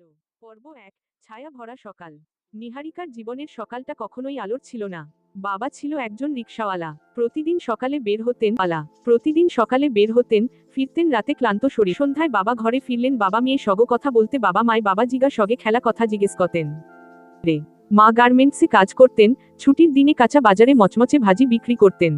আলো পর্ব এক, ছায়া ভরা সকাল। নিহারিকার জীবনের সকালটা কখনোই আলোর ছিল না। বাবা ছিল একজন রিক্সাওয়ালা। প্রতিদিন সকালে বের হতেন আলা প্রতিদিন সকালে বের হতেন, ফিরতেন রাতে ক্লান্ত শরীর। সন্ধ্যায় বাবা ঘরে ফিরলেন বাবা মেয়ে সগ কথা বলতে বাবা মায় বাবা জিগা সগে খেলা কথা জিজ্ঞেস করতেন। রে, মা গার্মেন্টসে কাজ করতেন, ছুটির দিনে কাঁচা বাজারে মচমচে ভাজি বিক্রি করতেন।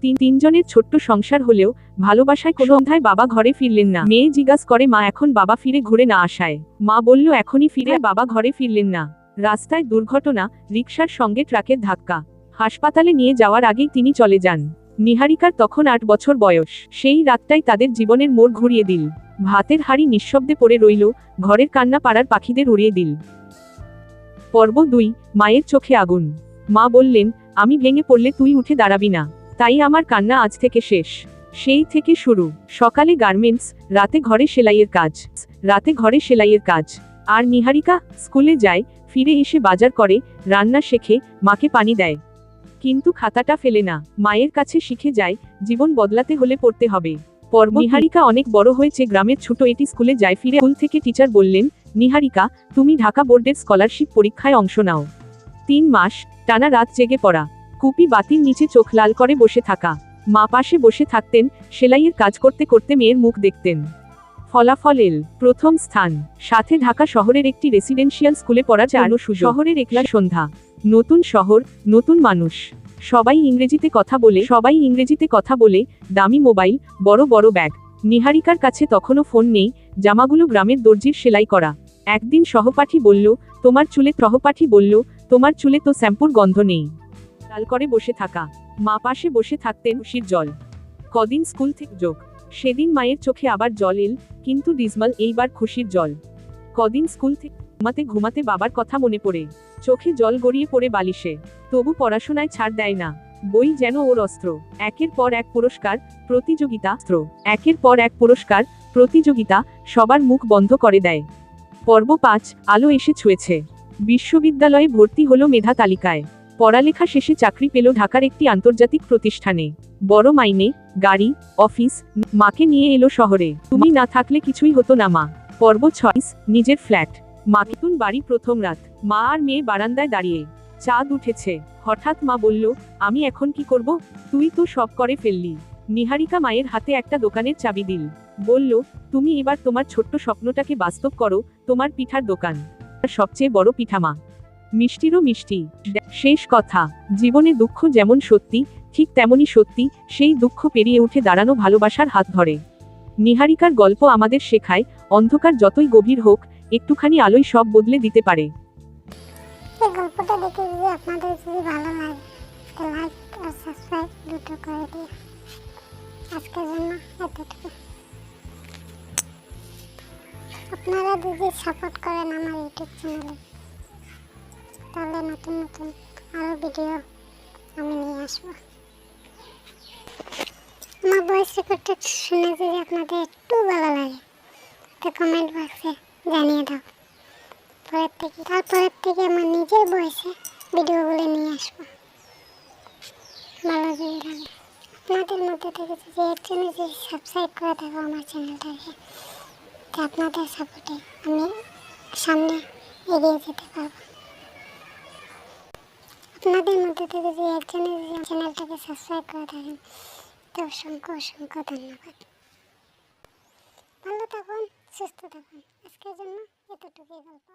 তিন তিনজনের ছোট্ট সংসার হলেও ভালোবাসায় কোনো সন্ধ্যায় বাবা ঘরে ফিরলেন না। মেয়ে জিজ্ঞাস করে, মা, এখন বাবা ফিরে ঘুরে না আসায়? মা বলল, এখনই ফিরে বাবা ঘরে ফিরলেন না। রাস্তায় দুর্ঘটনা, রিকশার সঙ্গে ট্রাকের ধাক্কা। হাসপাতালে নিয়ে যাওয়ার আগেই তিনি চলে যান। নিহারিকার তখন আট বছর বয়স। সেই রাতটাই তাদের জীবনের মোড় ঘুরিয়ে দিল। ভাতের হাড়ি নিঃশব্দে পড়ে রইল, ঘরের কান্না পাড়ার পাখিদের উড়িয়ে দিল। পর্ব দুই, মায়ের চোখে আগুন। মা বললেন, আমি ভেঙে পড়লে তুই উঠে দাঁড়াবি না। তাই আমার কান্না আজ থেকে শেষ। সেই থেকে শুরু। সকালে গার্মেন্টস, রাতে ঘরে সেলাইয়ের কাজ। রাতে ঘরে সেলাইয়ের কাজ। আর নিহারিকা স্কুলে যায়, ফিরে এসে বাজার করে, রান্না শেখে, মাকে পানি দেয়। কিন্তু খাতাটা ফেলে না। মায়ের কাছে শিখে যায়, জীবন বদলাতে হলে পড়তে হবে। পর্ব নিহারিকা অনেক বড় হয়েছে গ্রামের ছোট এটি স্কুলে যায়, ফিরে স্কুল থেকে টিচার বললেন, নিহারিকা, তুমি ঢাকা বোর্ডের স্কলারশিপ পরীক্ষায় অংশ নাও। তিন মাস, টানা রাত জেগে পড়া। কুপি বাতির নিচে চোখ লাল করে বসে থাকা। মা পাশে বসে থাকতেন সেলাইয়ের কাজ করতে করতে মেয়ের মুখ দেখতেন। ফলাফল এল প্রথম স্থান। সাথে ঢাকা শহরের একটি রেসিডেন্সিয়াল স্কুলে পড়া সুযোগ শহরের একলা সন্ধ্যা। নতুন শহর নতুন মানুষ। সবাই ইংরেজিতে কথা বলে সবাই ইংরেজিতে কথা বলে দামি মোবাইল বড় বড় ব্যাগ। নিহারিকার কাছে তখনও ফোন নেই জামাগুলো গ্রামের দর্জির সেলাই করা। একদিন সহপাঠী বলল তোমার চুলে সহপাঠী বলল তোমার চুলে তো শ্যাম্পুর গন্ধ নেই। লাল করে বসে থাকা। মা পাশে বসে থাকতেন উশির জল। কদিন স্কুল থেকে যোগ। সেদিন মায়ের চোখে আবার জল এল, কিন্তু ডিজমাল এইবার খুশির জল। কদিন স্কুল থেকে ঘুমাতে ঘুমাতে বাবার কথা মনে পড়ে। চোখে জল গড়িয়ে পড়ে বালিশে। তবু পড়াশোনায় ছাড় দেয় না। বই যেন ওর অস্ত্র। একের পর এক পুরস্কার, প্রতিযোগিতা, অস্ত্র। একের পর এক পুরস্কার, প্রতিযোগিতা, সবার মুখ বন্ধ করে দেয়। পর্ব পাঁচ, আলো এসে ছুঁয়েছে। বিশ্ববিদ্যালয়ে ভর্তি হলো মেধা তালিকায়। পড়ালেখা শেষে চাকরি পেল ঢাকার একটি আন্তর্জাতিক প্রতিষ্ঠানে। বড় মাইনে, গাড়ি, অফিস, মাকে নিয়ে এলো শহরে। তুমি না থাকলে কিছুই হতো না, মা। পর্ব ছয়, নিজের ফ্ল্যাট। মাতুন বাড়ি প্রথম রাত। মা আর মেয়ে বারান্দায় দাঁড়িয়ে। চাঁদ উঠেছে। হঠাৎ মা বলল, আমি এখন কি করব? তুই তো সব করে ফেললি। নিহারিকা মায়ের হাতে একটা দোকানের চাবি দিল। বলল, তুমি এবার তোমার ছোট্ট স্বপ্নটাকে বাস্তব করো। তোমার পিঠার দোকান। সবচেয়ে বড় পিঠামা। মিষ্টিরও মিষ্টি। শেষ কথা, জীবনে দুঃখ যেমন সত্যি, ঠিক তেমনই সত্যি, সেই দুঃখ পেরিয়ে উঠে দাঁড়ানো ভালোবাসার হাত ধরে। নিহারিকার গল্প আমাদের শেখায়, অন্ধকার যতই গভীর হোক, একটুখানি আলোয় সব বদলে দিতে পারে। আপনারা যদি সাপোর্ট করেন আমার ইউটিউব চ্যানেলে তাহলে নতুন নতুন আরও ভিডিও আমি নিয়ে আসব। আমার ভয়েস রেকর্ডটা শুনে যদি আপনাদের একটু ভালো লাগে, তো কমেন্ট বক্সে জানিয়ে দাও। পরের থেকে তারপরের থেকে আমার নিজের বয়সে ভিডিওগুলো নিয়ে আসব। ভালো যদি লাগে আপনাদের মধ্যে থেকে যদি একজনে যদি সাবস্ক্রাইব করে থাকো আমার চ্যানেলটাকে তো আপনাদের সাপোর্টে আমি সামনে এগিয়ে যেতে পারব। আপনাদের মধ্যে থেকে যদি একজনে যদি চ্যানেলটাকে সাবস্ক্রাইব করে থাকেন তো অসংখ্য অসংখ্য ধন্যবাদ। ভালো থাকুন, সুস্থ থাকুন। আজকের জন্য এতটুকুই গল্প।